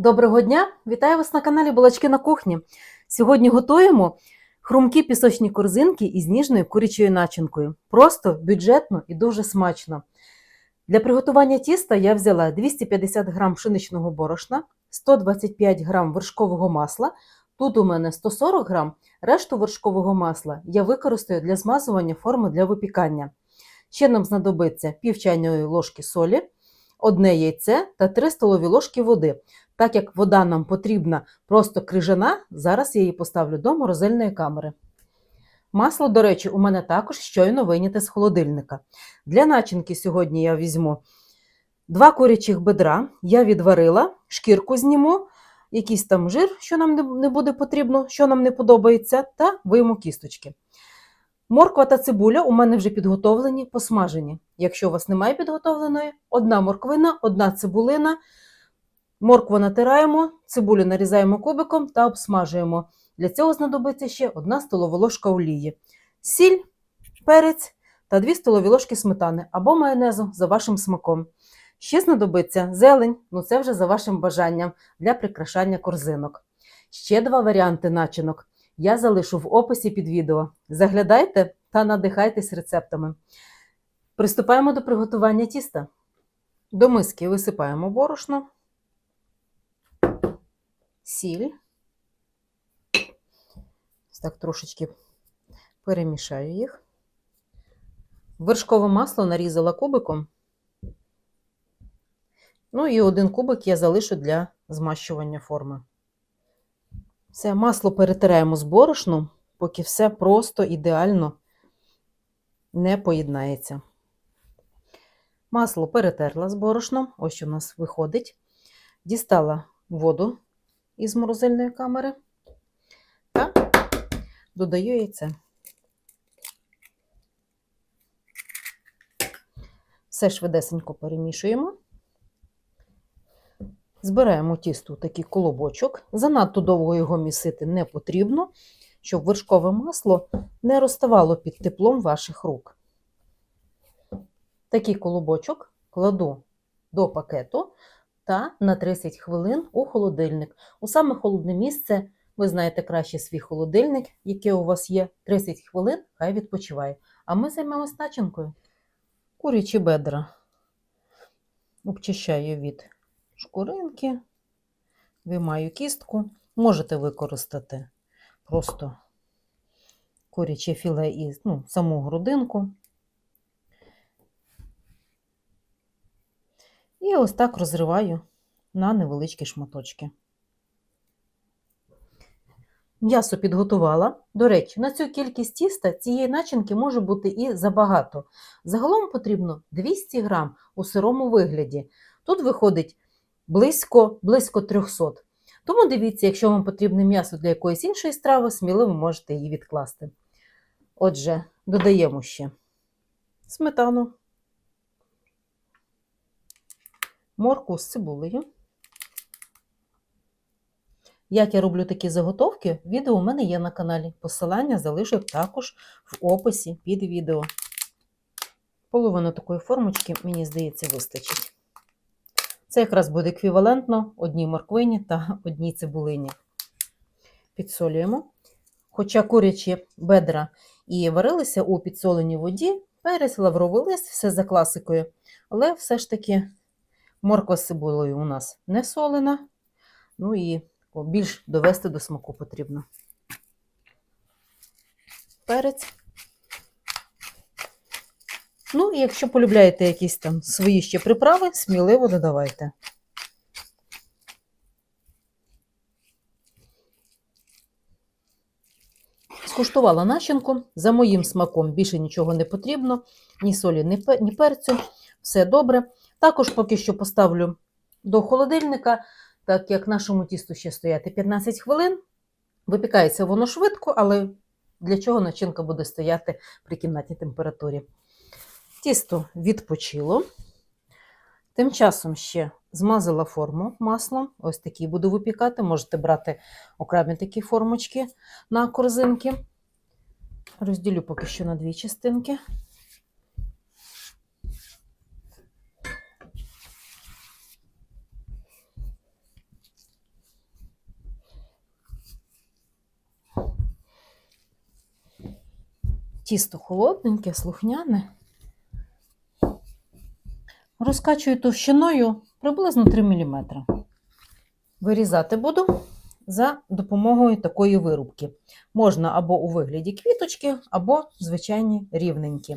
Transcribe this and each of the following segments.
Доброго дня! Вітаю вас на каналі Балачки на кухні. Сьогодні готуємо хрумкі пісочні корзинки із ніжною курячою начинкою. Просто, бюджетно і дуже смачно. Для приготування тіста я взяла 250 г пшеничного борошна, 125 г вершкового масла. Тут у мене 140 г, решту вершкового масла я використаю для змазування форми для випікання. Ще нам знадобиться пів чайної ложки солі, одне яйце та 3 столові ложки води. Так як вода нам потрібна просто крижана, зараз я її поставлю до морозильної камери. Масло, до речі, у мене також щойно вийняте з холодильника. Для начинки сьогодні я візьму два курячих бедра, я відварила, шкірку зніму, якийсь там жир, що нам не буде потрібно, що нам не подобається, та вийму кісточки. Морква та цибуля у мене вже підготовлені, посмажені. Якщо у вас немає підготовленої, одна морквина, одна цибулина. Моркву натираємо, цибулю нарізаємо кубиком та обсмажуємо. Для цього знадобиться ще 1 столова ложка олії, сіль, перець та 2 столові ложки сметани або майонезу за вашим смаком. Ще знадобиться зелень, ну це вже за вашим бажанням для прикрашання корзинок. Ще два варіанти начинок я залишу в описі під відео. Заглядайте та надихайтесь рецептами. Приступаємо до приготування тіста. До миски висипаємо борошно сіль. Ось Так трошечки перемішаю їх. Вершкове масло нарізала кубиком. Ну і один кубик я залишу для змащування форми. Все, масло перетираємо з борошном, поки все просто ідеально не поєднається. Масло перетерла з борошном, ось що у нас виходить. Дістала воду із морозильної камери та додаю яйце. Все швидесенько перемішуємо. Збираємо тісто такий колобочок. Занадто довго його місити не потрібно, щоб вершкове масло не розставало під теплом ваших рук. Такий колобочок кладу до пакету та на 30 хвилин у холодильник. У саме холодне місце, ви знаєте краще свій холодильник, який у вас є, 30 хвилин, хай відпочиває. А ми займемось начинкою. Курячі бедра обчищаю від шкуринки, виймаю кістку. Можете використати просто куряче філе і ну, саму грудинку. І ось так розриваю на невеличкі шматочки. М'ясо підготувала. До речі, на цю кількість тіста цієї начинки може бути і забагато. Загалом потрібно 200 грам у сирому вигляді. Тут виходить близько, близько 300. Тому дивіться, якщо вам потрібне м'ясо для якоїсь іншої страви, сміливо можете її відкласти. Отже, додаємо ще сметану. Морку з цибулею. Як я роблю такі заготовки, відео у мене є на каналі. Посилання залишу також в описі під відео. Половину такої формочки, мені здається, вистачить. Це якраз буде еквівалентно одній морквині та одній цибулині. Підсолюємо. Хоча курячі бедра і варилися у підсоленій воді, перець, лавровий лист, все за класикою. Але все ж таки Морква з цибулею у нас не солена, ну і більш довести до смаку потрібно. Перець. Ну, і якщо полюбляєте якісь там свої ще приправи, сміливо додавайте. Скуштувала начинку. За моїм смаком більше нічого не потрібно, ні солі, ні перцю. Все добре. Також поки що поставлю до холодильника, так як нашому тісту ще стояти 15 хвилин. Випікається воно швидко, але для чого начинка буде стояти при кімнатній температурі. Тісто відпочило. Тим часом ще змазала форму маслом. Ось такі буду випікати. Можете брати окремі такі формочки на корзинки. Розділю поки що на дві частинки. Тісто холодненьке, слухняне. Розкачую товщиною приблизно 3 мм. Вирізати буду за допомогою такої вирубки. Можна або у вигляді квіточки, або звичайні рівненькі.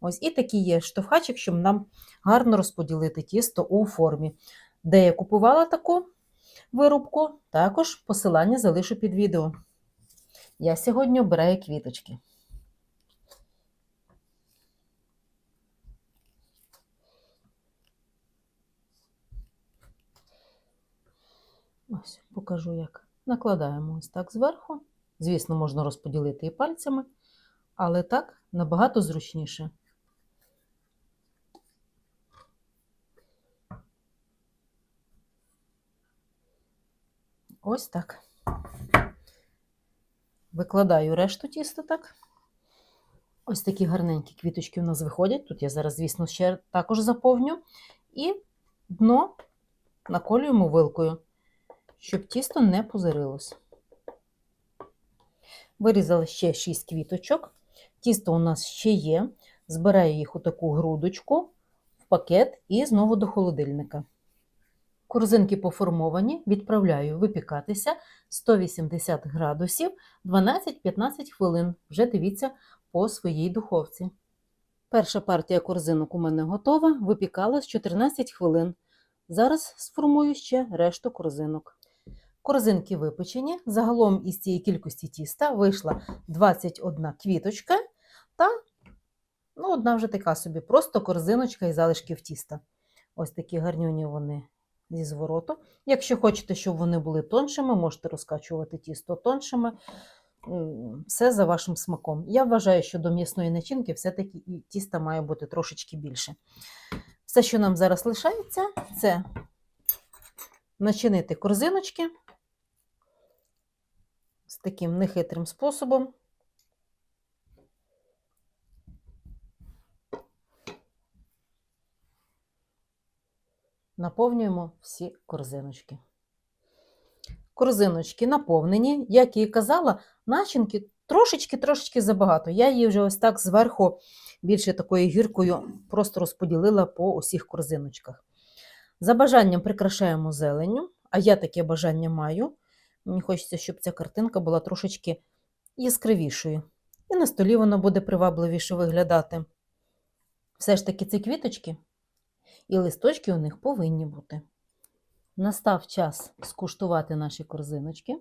Ось і такий є штовхачик, щоб нам гарно розподілити тісто у формі. Де я купувала таку вирубку, також посилання залишу під відео. Я сьогодні обираю квіточки. Ось, покажу, як накладаємо ось так зверху. Звісно, можна розподілити і пальцями, але так набагато зручніше. Ось так. Викладаю решту тіста так. Ось такі гарненькі квіточки у нас виходять. Тут я зараз, звісно, ще також заповню. І дно наколюємо вилкою, щоб тісто не позирилось. Вирізала ще 6 квіточок. Тісто у нас ще є. Збираю їх у таку грудочку в пакет і знову до холодильника. Корзинки поформовані, відправляю випікатися 180 градусів 12-15 хвилин. Вже дивіться по своїй духовці. Перша партія корзинок у мене готова, випікалась 14 хвилин. Зараз сформую ще решту корзинок. Корзинки випечені. Загалом із цієї кількості тіста вийшла 21 квіточка та ну, одна вже така собі, просто корзиночка і залишків тіста. Ось такі гарнюні вони зі звороту. Якщо хочете, щоб вони були тоншими, можете розкачувати тісто тоншими. Все за вашим смаком. Я вважаю, що до м'ясної начинки все-таки і тіста має бути трошечки більше. Все, що нам зараз лишається, це начинити корзиночки з таким нехитрим способом. Наповнюємо всі корзиночки. Корзиночки наповнені, як і казала, начинки трошечки-трошечки забагато. Я її вже ось так зверху більше такою гіркою просто розподілила по усіх корзиночках. За бажанням прикрашаємо зеленню, а я таке бажання маю. Мені хочеться, щоб ця картинка була трошечки яскравішою. І на столі вона буде привабливіше виглядати. Все ж таки, ці квіточки і листочки у них повинні бути. Настав час скуштувати наші корзиночки.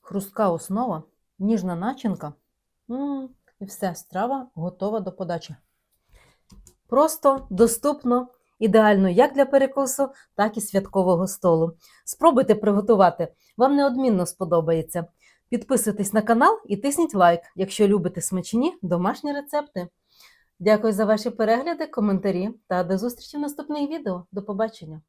Хрустка основа, ніжна начинка. І все, страва готова до подачі. Просто, доступно, ідеально як для перекусу, так і святкового столу. Спробуйте приготувати, вам неодмінно сподобається. Підписуйтесь на канал і тисніть лайк, якщо любите смачні домашні рецепти. Дякую за ваші перегляди, коментарі та до зустрічі в наступних відео. До побачення!